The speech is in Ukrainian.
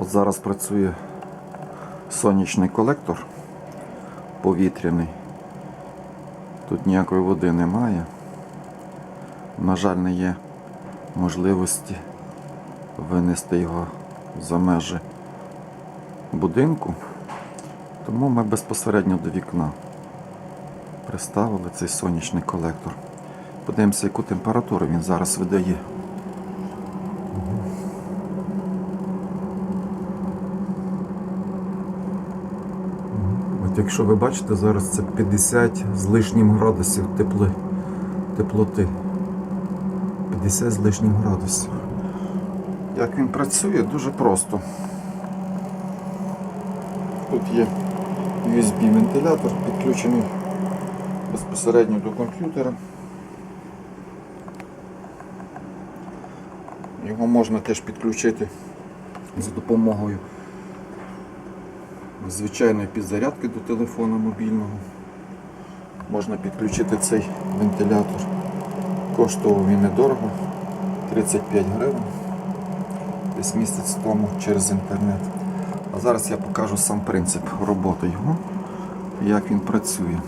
От зараз працює сонячний колектор повітряний. Тут ніякої води немає. На жаль, не є можливості винести його за межі будинку. Тому ми безпосередньо до вікна приставили цей сонячний колектор. Подивимося, яку температуру він зараз видає. От якщо ви бачите, зараз це 50 з лишнім градусів тепли, теплоти. 50 з лишнім градусів. Як він працює, дуже просто. Тут є USB-вентилятор, підключений безпосередньо до комп'ютера. Його можна теж підключити за допомогою звичайної підзарядки до телефона мобільного. Можна підключити цей вентилятор. Коштував він недорого, 35 гривень. Десь місяць тому через інтернет. А зараз я покажу сам принцип роботи його, як він працює.